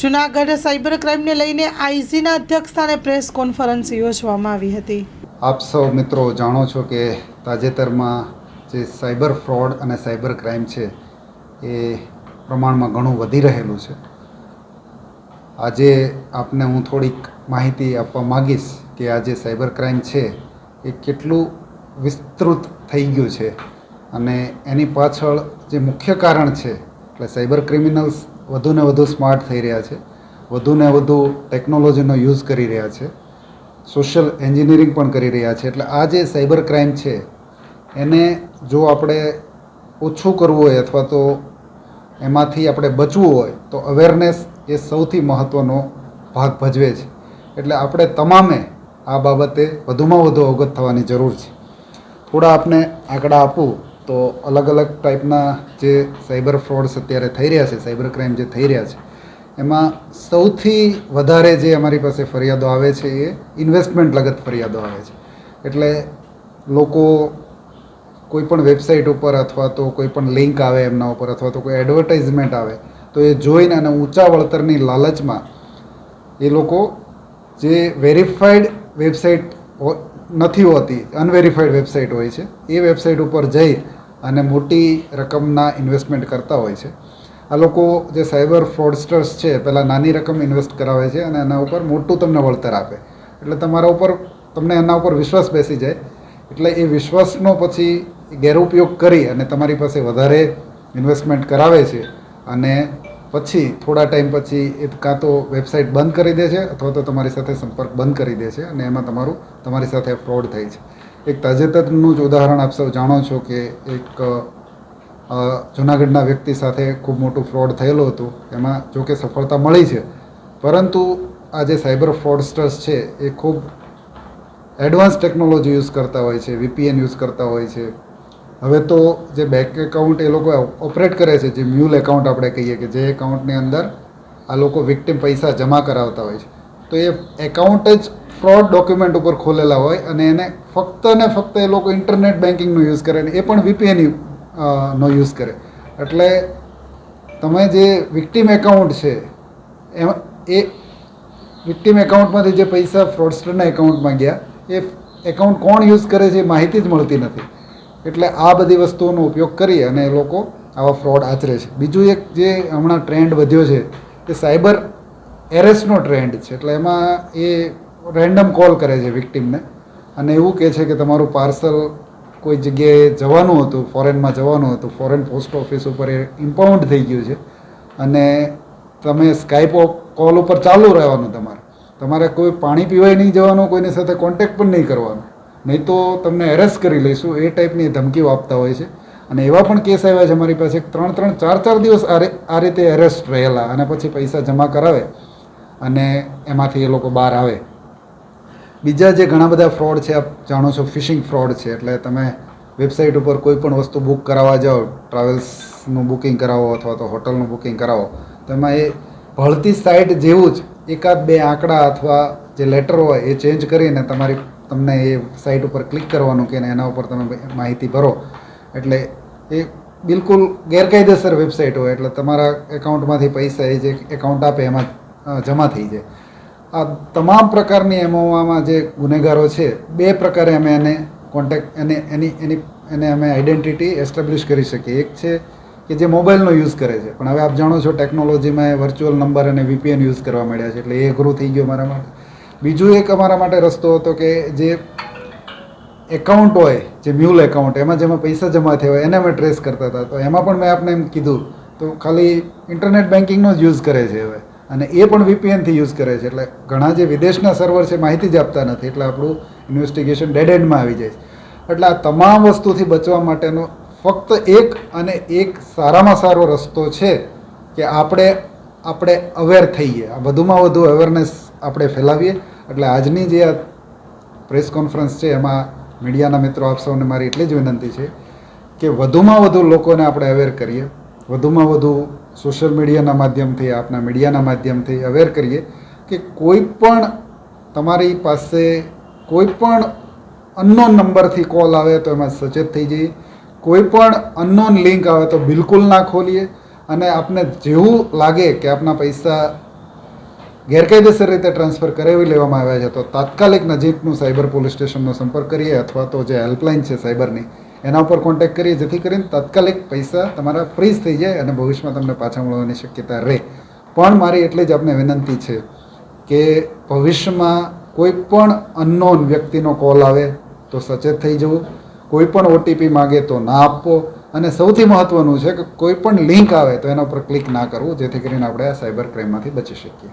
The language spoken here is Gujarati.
જુનાગઢ સાયબર ક્રાઇમને લઈને આઈસીના અધ્યક્ષસ્થાને પ્રેસ કોન્ફરન્સ યોજવામાં આવી હતી. આપ સૌ મિત્રો જાણો છો કે તાજેતરમાં જે સાયબર ફ્રોડ અને સાયબર ક્રાઇમ છે, એ પ્રમાણમાં ઘણું વધી રહેલું છે. આજે આપને હું થોડીક માહિતી આપવા માગીશ કે આ જે સાયબર ક્રાઇમ છે, એ કેટલું વિસ્તૃત થઈ ગયું છે અને એની પાછળ જે મુખ્ય કારણ છે, એટલે સાયબર ક્રિમિનલ્સ વધુને વધુ સ્માર્ટ થઈ રહ્યા છે. વધુને વધુ ટેકનોલોજીનો યુઝ કરી રહ્યા છે. સોશિયલ એન્જિનિયરિંગ પણ કરી રહ્યા છે. એટલે આ જે સાયબર ક્રાઇમ છે, એને જો આપણે ઓછું કરવું હોય અથવા તો એમાંથી આપણે બચવું હોય, તો અવેરનેસ એ સૌથી મહત્ત્વનો ભાગ ભજવે છે. એટલે આપણે તમામે આ બાબતે વધુમાં વધુ અવગત થવાની જરૂર છે. થોડા આપને આંકડા આપું. તો અલગ અલગ ટાઈપના જે સાયબર ફ્રોડ્સ અત્યારે થઈ રહ્યા છે, સાયબર ક્રાઇમ જે થઈ રહ્યા છે, એમાં સૌથી વધારે જે અમારી પાસે ફરિયાદો આવે છે એ ઇન્વેસ્ટમેન્ટ લગત ફરિયાદો આવે છે. એટલે લોકો કોઈપણ વેબસાઇટ ઉપર અથવા તો કોઈપણ લિંક આવે એમના ઉપર અથવા તો કોઈ એડવર્ટાઇઝમેન્ટ આવે, તો એ જોઈને અને ઊંચા વળતરની લાલચમાં એ લોકો જે વેરીફાઈડ વેબસાઇટ નથી હોતી, અનવેરીફાઈડ વેબસાઇટ હોય છે, એ વેબસાઇટ ઉપર જઈ અને મોટી રકમના ઇન્વેસ્ટમેન્ટ કરતા હોય છે. આ લોકો જે સાયબર ફ્રોડસ્ટર્સ છે, પહેલાં નાની રકમ ઇન્વેસ્ટ કરાવે છે અને એના ઉપર મોટું તમને વળતર આપે. એટલે તમારા ઉપર તમને એના ઉપર વિશ્વાસ બેસી જાય. એટલે એ વિશ્વાસનો પછી ગેરઉપયોગ કરી અને તમારી પાસે વધારે ઇન્વેસ્ટમેન્ટ કરાવે છે અને પછી થોડા ટાઈમ પછી એ કાં તો વેબસાઇટ બંધ કરી દે છે અથવા તો તમારી સાથે સંપર્ક બંધ કરી દે છે અને એમાં તમારું, તમારી સાથે ફ્રોડ થઈ છે. એક તાજેતરનું જ ઉદાહરણ આપ સૌ જાણો છો કે એક જૂનાગઢના વ્યક્તિ સાથે ખૂબ મોટું ફ્રોડ થયેલું હતું. એમાં જો કે સફળતા મળી છે. પરંતુ આ જે સાયબર ફ્રોડસ્ટર્સ છે, એ ખૂબ એડવાન્સ ટેકનોલોજી યુઝ કરતા હોય છે, વીપીએન યુઝ કરતા હોય છે. હવે તો જે બેંક એકાઉન્ટ એ લોકો ઓપરેટ કરે છે, જે મ્યુલ એકાઉન્ટ આપણે કહીએ કે જે એકાઉન્ટની અંદર આ લોકો વિક્ટિમ પૈસા જમા કરાવતા હોય છે. તો એ એકાઉન્ટ જ ફ્રોડ ડોક્યુમેન્ટ ઉપર ખોલેલા હોય અને એને ફક્ત ને ફક્ત એ લોકો ઇન્ટરનેટ બેન્કિંગનો યુઝ કરે અને એ પણ વીપીએન નો યુઝ કરે. એટલે તમે જે વિક્ટિમ એકાઉન્ટ છે, એમાં, એ વિક્ટિમ એકાઉન્ટમાંથી જે પૈસા ફ્રોડસ્ટરના એકાઉન્ટમાં ગયા, એ એકાઉન્ટ કોણ યુઝ કરે છે એ માહિતી જ મળતી નથી. એટલે આ બધી વસ્તુઓનો ઉપયોગ કરી અને એ લોકો આવા ફ્રોડ આચરે છે. બીજું એક જે હમણાં ટ્રેન્ડ વધ્યો છે, એ સાયબર એરેસનો ટ્રેન્ડ છે. એટલે એમાં એ રેન્ડમ કોલ કરે છે વિક્ટિમને. અને એવું કહે છે કે તમારું પાર્સલ કોઈ જગ્યાએ જવાનું હતું, ફોરેનમાં જવાનું હતું, ફોરેન પોસ્ટ ઓફિસ ઉપર એ ઇમ્પાઉન્ડ થઈ ગયું છે. અને તમે સ્કાઈપ કોલ ઉપર ચાલુ રહેવાનું તમારે. તમારે કોઈ પાણી પીવાય નહીં જવાનું, કોઈની સાથે કોન્ટેક્ટ પણ નહીં કરવાનો. નહીં તો તમને એરેસ્ટ કરી લઈશું, એ ટાઈપની ધમકીઓ આપતા હોય છે. અને એવા પણ કેસ આવ્યા છે, અમારી પાસે ત્રણ ત્રણ ચાર ચાર દિવસ આ રીતે એરેસ્ટ રહેલા અને પછી પૈસા જમા કરાવે. અને એમાંથી એ લોકો બહાર આવે. બીજા જે ઘણા બધા ફ્રોડ છે, આપ જાણો છો ફિશિંગ ફ્રોડ છે, એટલે તમે વેબસાઇટ ઉપર કોઈ પણ વસ્તુ બુક કરાવવા જાઓ ટ્રાવેલ્સનું બુકિંગ કરાવો અથવા તો હોટલનું બુકિંગ કરાવો, તો એમાં એ ભળતી સાઇટ જેવું જ એકાદ બે આંકડા અથવા જે લેટર હોય એ ચેન્જ કરીને તમારી, તમને એ સાઇટ ઉપર ક્લિક કરવાનું કે એના ઉપર તમે માહિતી ભરો. એટલે એ બિલકુલ ગેરકાયદેસર વેબસાઇટ હોય, એટલે તમારા એકાઉન્ટમાંથી પૈસા એ જે એકાઉન્ટ આપે એમાં જમા થઈ જાય. આ તમામ પ્રકારની એમઓમાં જે ગુનેગારો છે, બે પ્રકારે અમે એને કોન્ટેક્ટ એને, એની એની, એને અમે આઈડેન્ટિટી એસ્ટાબ્લિશ કરી શકીએ. એક છે કે જે મોબાઈલનો યુઝ કરે છે. પણ હવે આપ જાણો છો ટેકનોલોજીમાં વર્ચ્યુઅલ નંબર અને વીપીએન યુઝ કરવા મળ્યા છે. એટલે એ અઘરું થઈ ગયું મારા માટે. બીજું એક અમારા માટે રસ્તો હતો કે જે એકાઉન્ટ હોય, જે મ્યુલ એકાઉન્ટ એમાં જેમાં પૈસા જમા થયા હોય, એને અમે ટ્રેસ કરતા હતા. તો એમાં પણ મેં આપને એમ કીધું, તો ખાલી ઇન્ટરનેટ બેન્કિંગનો જ યુઝ કરે છે હવે. અને એ પણ વીપીએનથી યુઝ કરે છે. એટલે ઘણા જે વિદેશના સર્વર છે, માહિતી જ આપતા નથી. એટલે આપણું ઇન્વેસ્ટિગેશન ડેડ એન્ડમાં આવી જાય છે. એટલે આ તમામ વસ્તુથી બચવા માટેનો ફક્ત એક અને એક સારામાં સારો રસ્તો છે કે આપણે આપણે અવેર થઈએ. આ વધુમાં વધુ અવેરનેસ આપણે ફેલાવીએ. એટલે આજની જે આ પ્રેસ કોન્ફરન્સ છે, એમાં મીડિયાના મિત્રો આપ સૌને મારી એટલી જ વિનંતી છે કે વધુમાં વધુ લોકોને આપણે અવેર કરીએ. વધુમાં વધુ સોશિયલ મીડિયાના માધ્યમથી, આપના મીડિયાના માધ્યમથી અવેર કરીએ કે કોઈ પણ તમારી પાસે કોઈ પણ અનનોન નંબરથી કોલ આવે તો એમાં સચેત થઈ જઈએ. કોઈ પણ અનનોન લિંક આવે તો બિલકુલ ના ખોલીએ. અને આપને જેવું લાગે કે આપના પૈસા ગેરકાયદેસર રીતે ટ્રાન્સફર કરાવી લેવામાં આવ્યા છે, તો તાત્કાલિક નજીકનું સાયબર પોલીસ સ્ટેશનનો સંપર્ક કરીએ અથવા તો જે હેલ્પલાઇન છે સાયબરની એના ઉપર કોન્ટેક્ટ કરીએ જેથી કરીને તાત્કાલિક પૈસા તમારા ફ્રીઝ થઈ જાય અને ભવિષ્યમાં તમને પાછા મળવાની શક્યતા રહે. પણ મારી એટલી જ આપને વિનંતી છે કે ભવિષ્યમાં કોઈ પણ અનનોન વ્યક્તિનો કોલ આવે તો સચેત થઈ જવું. કોઈ પણ ઓટીપી માગે તો ના આપવો. અને સૌથી મહત્ત્વનું છે કે કોઈ પણ લિંક આવે તો એના ઉપર ક્લિક ના કરવું, જેથી કરીને આપણે આ સાયબર ક્રાઇમમાંથી બચી શકીએ.